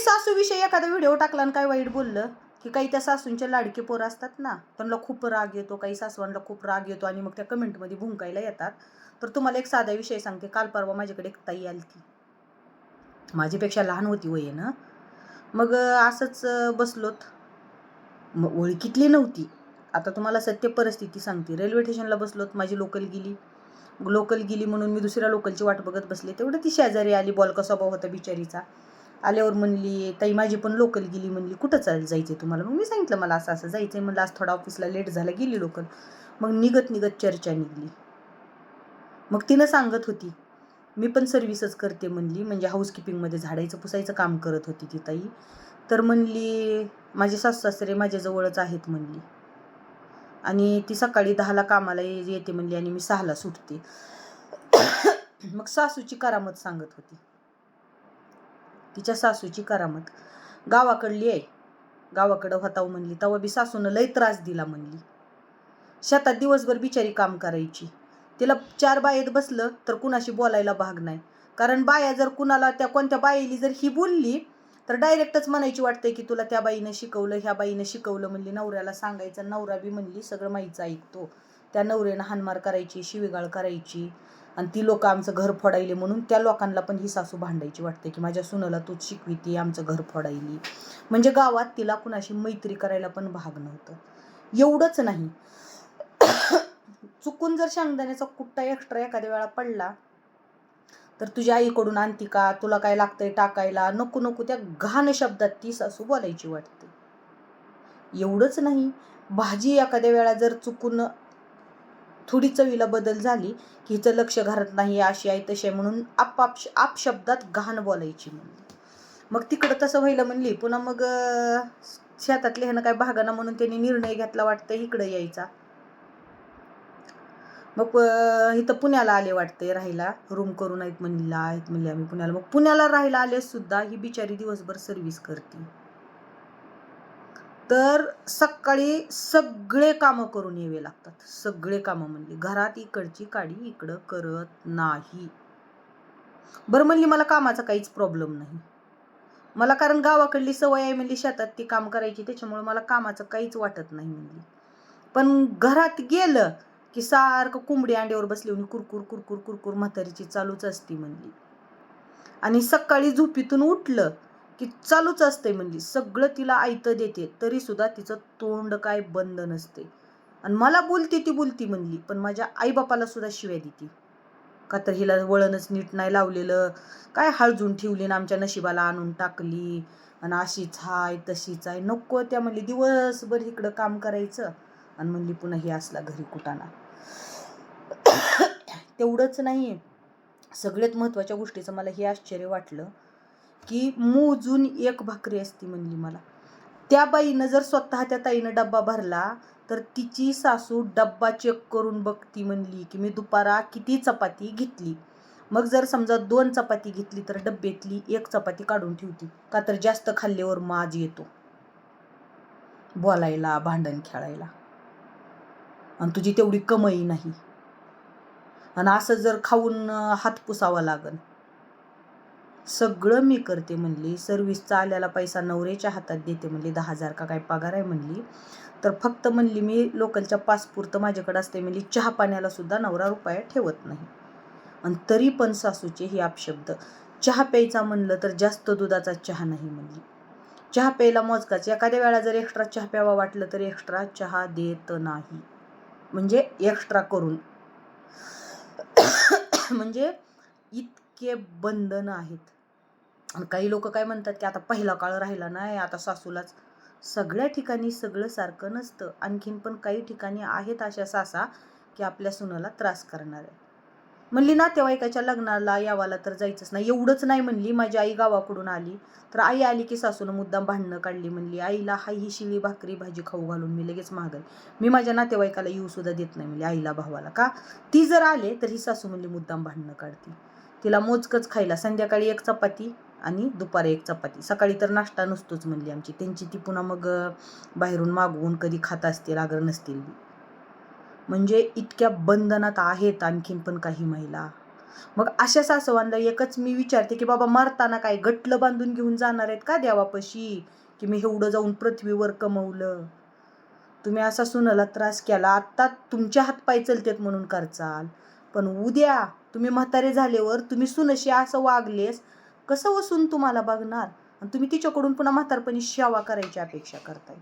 सासूविषयी एखादा व्हिडिओ टाकला आणि काय वाईट बोललं? की काही त्या सासूंचे लाडके पोरं असतात ना त्यांना खूप राग येतो काही सासवांना खूप राग येतो आणि मग त्या कमेंटमध्ये भुंकायला येतात. तर तुम्हाला एक साधा विषय सांगते. काल परवा माझ्याकडे एक ताई आली ती माझ्यापेक्षा लहान होती वय ना. मग असंच बसलोत. मग ओळखीतली नव्हती. आता तुम्हाला सत्य परिस्थिती सांगते. रेल्वे स्टेशनला बसलोत माझी लोकल गेली. लोकल गेली म्हणून मी दुसऱ्या लोकलची वाट बघत बसले. तेवढं ती शेजारी आली बॉल कसा स्वभाव होता बिचारीचा. आल्यावर म्हणली ताई माझी पण लोकल गेली म्हणली कुठं चाल जायचं तुम्हाला? मग मी सांगितलं मला असं असं जायचं आहे म्हणलं आज थोडा ऑफिसला लेट झाला गेली लोकल मग निघत निघत चर्चा निघली. मग तिनं सांगत होती मी पण सर्व्हिसच करते म्हणली म्हणजे हाऊसकीपिंगमध्ये झाडायचं पुसायचं काम करत होती ती ताई. तर म्हणली माझे सासू सासरे माझ्याजवळच आहेत म्हणली. आणि ती सकाळी दहाला कामाला येते म्हणली आणि मी सहाला सुटते. मग सासूची करामत सांगत होती. तिच्या सासूची करामत. गावाकडली आहे गावाकडं होताव म्हणली. तवा बी सासूनं लय त्रास दिला म्हणली. शेतात दिवसभर बिचारी काम करायची. तिला चार बायेत बसलं तर कुणाशी बोलायला भाग नाही. कारण बाया जर कुणाला त्या कोणत्या बाईली जर ही बोलली तर डायरेक्टच म्हणायची वाटतंय की तुला त्या बाईनं शिकवलं ह्या बाईनं शिकवलं म्हणली. नवऱ्याला सांगायचं नवरा बी म्हणली सगळं माईचं ऐकतो. त्या नवऱ्यानं हानमार करायची शिवीगाळ करायची आणि ती लोक आमचं घर फोडायले म्हणून त्या लोकांना पण ही सासू भांडायची वाटते की माझ्या सुनाला तूच शिकविती आमचं घर फोडायली. म्हणजे गावात तिला कुणाशी मैत्री करायला पण भाग नव्हतं. एवढंच नाही. चुकून जर शेंगदाण्याचा कुट्टा एक्स्ट्रा एखाद्या वेळा पडला तर तुझ्या आईकडून आणती का? तुला काय लागतंय टाकायला? नको नको त्या घाण शब्दात ती सासू बोलायची वाटते. एवढंच नाही. भाजी एखाद्या वेळा जर चुकून थोडी चवीला बदल झाली की हिचं लक्ष घालत नाही अशी आहे तशी आहे म्हणून आपाप आप शब्दात घाण बोलायची म्हणली मग तिकडं तसं व्हायला म्हणली पुन्हा मग शेतातले ह्यानं काय भागाना म्हणून त्यांनी निर्णय घेतला वाटतं इकडं यायचा. मग इथं पुण्याला आले वाटते राहायला. रूम करून आहेत म्हणला आहेत म्हणले आम्ही पुण्याला. मग पुण्याला राहायला आले सुद्धा ही बिचारी दिवसभर सर्व्हिस करते. तर सकाळी सगळे कामं करून यावे लागतात. सगळे कामं म्हणली घरात इकडची काडी इकडं करत नाही. बरं म्हणली मला कामाचा काहीच प्रॉब्लेम नाही. मला कारण गावाकडली सवय आहे म्हणली शेतात ती काम करायची त्याच्यामुळे मला कामाचं काहीच वाटत नाही म्हणली. पण घरात गेलं की सारखं कोंबडी अंड्यावर बसली होती कुरकुर कुरकुर कुरकुर म्हातारीची चालूच असती म्हणली. आणि सकाळी झोपीतून उठलं की चालूच असते म्हणली सगळं तिला आयतं देते तरी सुद्धा तिचं तोंड काय बंद नसते. आणि मला बोलते ती बोलती म्हणली पण माझ्या आईबापाला सुद्धा शिव्या देते. का तर हिला वळणच नीट नाही लावलेलं. काय हळजून ठेवली ना आमच्या नशिबाला आणून टाकली. आणि अशीच हाय तशीच आहे नको त्या म्हणली दिवसभर इकडं काम करायचं. आणि म्हणली पुन्हा ही असला घरी कुटाणा. तेवढंच नाही सगळ्यात महत्त्वाच्या गोष्टीचं मला हे आश्चर्य वाटलं. की मोजून एक भाकरी असती म्हणली मला. त्या बाईनं जर स्वतः त्या ताईनं डब्बा भरला तर तिची सासू डब्बा चेक करून बघती म्हणली की मी दुपारा किती चपाती घेतली. मग जर समजा दोन चपाती घेतली तर डब्यातली एक चपाती काढून ठेवती का तर जास्त खाल्ल्यावर माज येतो. बोलायला भांडण खेळायला. आणि तुझी तेवढी कमाई नाही. आणि असं जर खाऊन हात पुसावा लागन. सगळं मी करते म्हणली. सर्व्हिसचा आलेला पैसा नवऱ्याच्या हातात देते म्हणली. दहा हजार का काय पगार आहे म्हणली. तर फक्त म्हणली मी लोकलच्या पासपुरतं माझ्याकडे असते म्हणली. चहा पाण्याला सुद्धा नवरा रुपया ठेवत नाही. आणि तरी पण सासूचे हे आपशब्द चहा प्यायचा म्हणलं तर जास्त दुधाचा चहा नाही म्हणली. चहा प्यायला मोजकाच. एखाद्या वेळा जर एक्स्ट्रा चहा प्यावा वाटलं तर एक्स्ट्रा चहा देत नाही. म्हणजे एक्स्ट्रा करून. म्हणजे इतके बंधन आहेत. आणि काही लोक काय म्हणतात की आता पहिला काळ राहिला नाही आता सासूलाच. सगळ्या ठिकाणी सगळं सारखं नसतं. आणखीन पण काही ठिकाणी आहेत अशा सासा की आपल्या सुनाला त्रास करणार आहे म्हणली नातेवाईकाच्या लग्नाला यावाला तर जायचंच नाही. एवढंच नाही म्हणली माझी आई गावाकडून आली. तर आई आली की सासूनं मुद्दाम भांडणं काढली म्हणली आईला हाय ही शिळी भाकरी भाजी खाऊ घालून मी लगेच मागल. मी माझ्या नातेवाईकाला येऊ सुद्धा देत नाही म्हणली आईला भावाला. का? ती जर आले तर ही सासू म्हणली मुद्दाम भांडणं काढती. तिला मोजकच खायला. संध्याकाळी एक चपाती आणि दुपारी एक चपाती. सकाळी तर नाश्ता नसतोच म्हणली आमची. त्यांची ती पुन्हा मग बाहेरून मागवून कधी खात असतील अगर नसतील म्हणजे इतक्या बंधनात आहेत आणखीन पण काही महिला. मग अशा सासवांना एकच मी विचारते की बाबा मरताना काय गटलं बांधून घेऊन जाणार आहेत का देवापशी? की मी एवढं जाऊन पृथ्वीवर कमवलं? तुम्ही असा सुनाला त्रास केला आत्ता तुमच्या हातपाय चलतेत म्हणून करचाल. पण उद्या तुम्ही म्हातारे झाल्यावर तुम्ही सुनशी असं वागलेस कसं वसून तुम्हाला बघणार? आणि तुम्ही तिच्याकडून पुन्हा म्हातारपणी सेवा करायची अपेक्षा करताय.